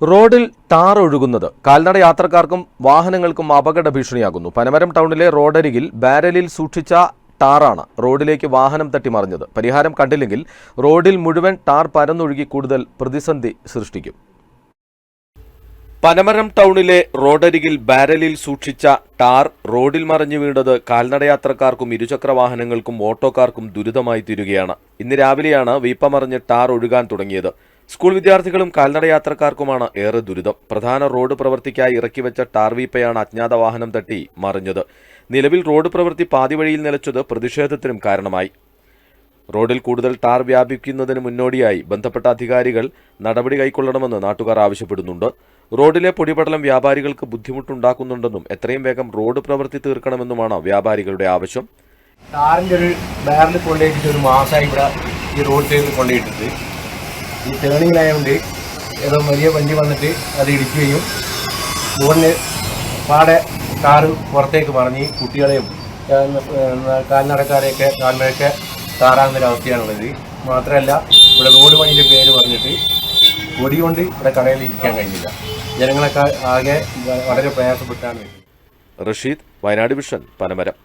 റോഡിൽ ടാർ ഒഴുകുന്നത് കാൽനട യാത്രക്കാർക്കും വാഹനങ്ങൾക്കും അപകട ഭീഷണിയാകുന്നു. പനമരം ടൗണിലെ റോഡരികിൽ ബാരലിൽ സൂക്ഷിച്ച ടാറാണ് റോഡിലേക്ക് വാഹനം തട്ടി മറിഞ്ഞത് പരിഹാരം കണ്ടില്ലെങ്കിൽ റോഡിൽ മുഴുവൻ ടാർ പരന്നൊഴുകി കൂടുതൽ പ്രതിസന്ധി സൃഷ്ടിക്കും. പനമരം ടൗണിലെ റോഡരികിൽ ബാരലിൽ സൂക്ഷിച്ച ടാർ റോഡിൽ മറിഞ്ഞു വീണത് കാൽനടയാത്രക്കാർക്കും ഇരുചക്ര വാഹനങ്ങൾക്കും ഓട്ടോക്കാർക്കും ദുരിതമായി തീരുകയാണ്. ഇന്ന് രാവിലെയാണ് വീപ്പ മറിഞ്ഞ് ടാർ ഒഴുകാൻ തുടങ്ങിയത്. സ്കൂൾ വിദ്യാർത്ഥികളും കാൽനടയാത്രക്കാർക്കുമാണ് ഏറെ ദുരിതം. പ്രധാന റോഡ് പ്രവൃത്തിക്കായി ഇറക്കിവെച്ച ടാർ വീപ്പയാണ് അജ്ഞാത വാഹനം തട്ടി മറിഞ്ഞത്. നിലവിൽ റോഡ് പ്രവൃത്തി പാതിവഴിയിൽ നിലച്ചത് പ്രതിഷേധത്തിനും കാരണമായി. റോഡിൽ കൂടുതൽ ടാർ വ്യാപിക്കുന്നതിന് മുന്നോടിയായി ബന്ധപ്പെട്ട അധികാരികൾ നടപടി കൈക്കൊള്ളണമെന്ന് നാട്ടുകാർ ആവശ്യപ്പെടുന്നുണ്ട്. റോഡിലെ പൊടിപടലം വ്യാപാരികൾക്ക് ബുദ്ധിമുട്ടുണ്ടാക്കുന്നുണ്ടെന്നും എത്രയും വേഗം റോഡ് പ്രവൃത്തി തീർക്കണമെന്നുമാണ് വ്യാപാരികളുടെ ആവശ്യം. ടാറിന്റെ ഒരു ബാരൽ കൊണ്ടുപോയിട്ട് ഒരു മാസമായി ഇവിടെ ഈ റോഡ് കൊണ്ടുപോയിട്ടുണ്ട്. ഈ ടേണിങ്ങിലായതുകൊണ്ട് ഏതോ വലിയ വണ്ടി വന്നിട്ട് അത് ഇടിക്കുകയും മുകളിൽ പാടെ കാറ് പുറത്തേക്ക് പറഞ്ഞ് കുട്ടികളെയും കാൽനടക്കാരെയൊക്കെ കാൽമഴയൊക്കെ താറാകുന്നൊരവസ്ഥയാണുള്ളത് മാത്രമല്ല ഇവിടെ റോഡ് പണിന്റെ പേര് പറഞ്ഞിട്ട് പൊടി കൊണ്ട് ഇവിടെ കടയിൽ ഇരിക്കാൻ കഴിഞ്ഞില്ല. ജനങ്ങളൊക്കെ ആകെ വളരെ പ്രയാസപ്പെട്ടാണ്. റഷീദ് വയനാട് വിഷൻ പനമരം.